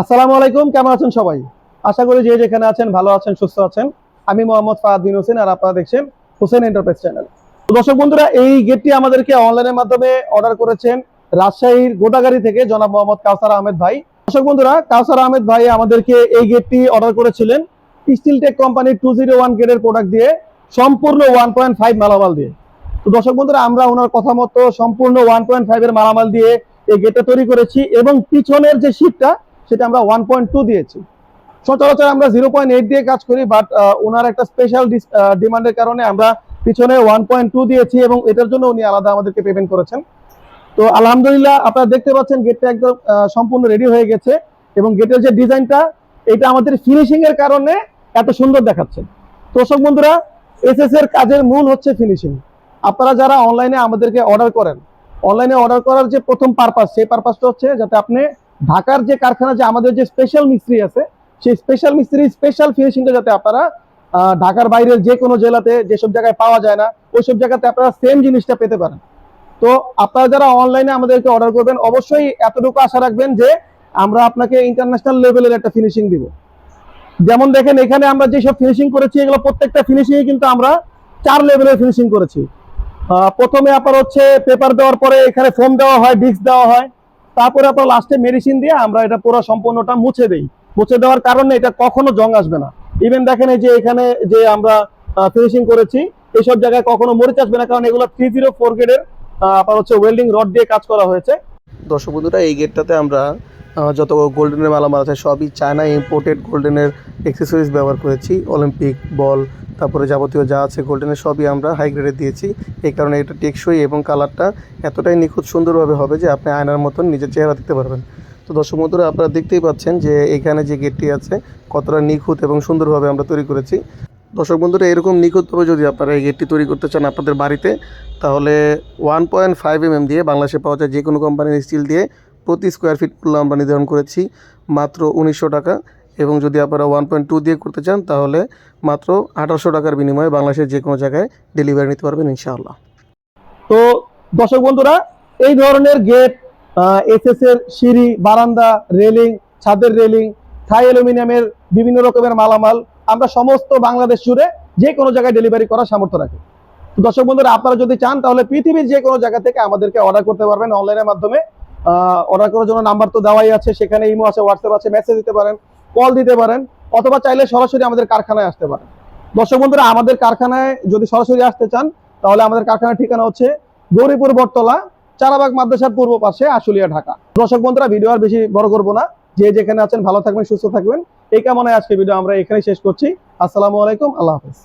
আসসালামু আলাইকুম, কেমন আছেন সবাই? আশা করি যে যেখানে আছেন, ভালো আছেন, সুস্থ আছেন। আমি মোহাম্মদ ফাহাদ হোসেন আর আপনারা দেখছেন হোসেন এন্টারপ্রাইজ চ্যানেল। দর্শক বন্ধুরা, এই গেটটি আমাদেরকে অনলাইনের মাধ্যমে অর্ডার করেছেন রাজশাহীর গোদাগাড়ি থেকে জনাব মোহাম্মদ কাউসার আহমেদ ভাই। দর্শক বন্ধুরা, কাউসার আহমেদ ভাই আমাদেরকে এই গেটটি অর্ডার করেছিলেন স্টিল টেক কোম্পানির টু জিরো ওয়ান গেটের প্রোডাক্ট দিয়ে, সম্পূর্ণ ওয়ান পয়েন্ট ফাইভ মালামাল দিয়ে। তো দর্শক বন্ধুরা, আমরা ওনার কথা মতো সম্পূর্ণ ওয়ান পয়েন্ট ফাইভ এর মালামাল দিয়ে এই গেটটা তৈরি করেছি এবং পিছনের যে শীটটা সেটা আমরা ওয়ান পয়েন্ট টু দিয়েছি। সচরাচর আমরা জিরো পয়েন্ট এইট দিয়ে কাজ করি বাট ওনার একটা স্পেশাল ডিমান্ডের কারণে আমরা পিছনে ওয়ান পয়েন্ট টু দিয়েছি এবং এটার জন্য উনি আলাদা আমাদেরকে পেমেন্ট করেছেন। তো আলহামদুলিল্লাহ আপনারা দেখতে পাচ্ছেন গেটটা একদম সম্পূর্ণ রেডি হয়ে গেছে এবং গেটের যে ডিজাইনটা এটা আমাদের ফিনিশিং এর কারণে এত সুন্দর দেখাচ্ছে। দর্শক বন্ধুরা এসএস এর কাজের মূল হচ্ছে ফিনিশিং আপনারা যারা অনলাইনে আমাদেরকে অর্ডার করেন অনলাইনে অর্ডার করার যে প্রথম পারপাস সেই পারপাসটা হচ্ছে যাতে আপনি ঢাকার যে কারখানা, যে আমাদের যে স্পেশাল মিস্ত্রি আছে, সেই স্পেশাল মিস্ত্রি স্পেশাল ফিনিশিংটা যাতে আপনারা ঢাকার বাইরের যে কোনো জেলাতে যেসব জায়গায় পাওয়া যায় না, ওইসব জায়গাতে আপনারা সেম জিনিসটা পেতে পারেন। তো আপনারা যারা অনলাইনে আমাদেরকে অর্ডার করবেন, অবশ্যই এতটুকু আশা রাখবেন যে আমরা আপনাকে ইন্টারন্যাশনাল লেভেলের একটা ফিনিশিং দিব। যেমন দেখেন, এখানে আমরা যেসব ফিনিশিং করেছি, এগুলো প্রত্যেকটা ফিনিশিং কিন্তু আমরা চার লেভেলের ফিনিশিং করেছি। প্রথমে আপনার হচ্ছে পেপার দেওয়ার পরে এখানে ফোম দেওয়া হয় ডিস্ক দেওয়া হয়। তারপরে আপনার লাস্টে মেডিসিন দিয়ে আমরা এটা পুরো সম্পূর্ণটা মুছে দেই। মুছে দেওয়ার কারণে এটা কখনো জং আসবে না। ইভেন দেখেন এই যে এখানে যে আমরা ফিনিশিং করেছি, এইসব জায়গায় কখনো মরিচ আসবে না, কারণ এগুলো থ্রি জিরো ফোর গ্রেডের আপনার হচ্ছে ওয়েল্ডিং রড দিয়ে কাজ করা হয়েছে। দর্শক বন্ধুরা এই গেটটাতে আমরা যত গোল্ডেনের মালামাল আছে সবই চায়না ইম্পোর্টেড গোল্ডেনের এক্সেসরিজ ব্যবহার করেছি। অলিম্পিক বল তারপরে যাবতীয় যা আছে গোল্ডেনের সবই আমরা হাই গ্রেডে দিয়েছি। এই কারণে এটা টেকসই এবং কালারটা এতটাই নিখুঁত সুন্দরভাবে হবে যে আপনি আয়নার মতন নিজের চেহারা দেখতে পারবেন। তো দর্শক বন্ধুরা আপনারা দেখতেই পাচ্ছেন যে এখানে যে গেটটি আছে, কতটা নিখুঁত এবং সুন্দরভাবে আমরা তৈরি করেছি। দর্শক বন্ধুরা, এরকম নিখুঁতভাবে যদি আপনারা এই গেটটি তৈরি করতে চান আপনাদের বাড়িতে, তাহলে ওয়ান পয়েন্ট ফাইভ এমএম দিয়ে বাংলাদেশে পাওয়া যায় যে কোনো কোম্পানির স্টিল দিয়ে প্রতি স্কোয়ার ফিট মূল্য আমরা নির্ধারণ করেছি মাত্র উনিশশো টাকা। এবং যদি আপনারা ওয়ান পয়েন্ট টু দিয়ে করতে চান, তাহলে মাত্র আঠারোশো টাকার বিনিময়ে বাংলাদেশের যে কোনো জায়গায় ডেলিভারি নিতে পারবেন ইনশাআল্লাহ। তো দর্শক বন্ধুরা, এই ধরনের গেট এসএস এর সিঁড়ি, বারান্দা রেলিং ছাদের রেলিং থাই অ্যালুমিনিয়ামের বিভিন্ন রকমের মালামাল আমরা সমস্ত বাংলাদেশ জুড়ে যে কোনো জায়গায় ডেলিভারি করার সামর্থ্য রাখি। দর্শক বন্ধুরা, আপনারা যদি চান, তাহলে পৃথিবীর যে কোনো জায়গা থেকে আমাদেরকে অর্ডার করতে পারবেন অনলাইনের মাধ্যমে। অর্ডার করার জন্য নাম্বার তো দেওয়াই আছে, সেখানে ইমো আছে হোয়াটসঅ্যাপ আছে মেসেজ দিতে পারেন কল দিতে পারেন, অথবা চাইলে সরাসরি আমাদের কারখানায় আসতে পারেন। দর্শক বন্ধুরা, আমাদের কারখানায় যদি সরাসরি আসতে চান, তাহলে আমাদের কারখানার ঠিকানা হচ্ছে গৌরীপুর বটতলা, চারাবাগ, মাদ্রাসার পূর্ব পাশে আশুলিয়া, ঢাকা। দর্শক বন্ধুরা ভিডিও আর বেশি বড় করব না। যে যেখানে আছেন ভালো থাকবেন, সুস্থ থাকবেন। এই কামনায় আজকে ভিডিও আমরা এখানে শেষ করছি। আসসালামু আলাইকুম, আল্লাহ হাফেজ।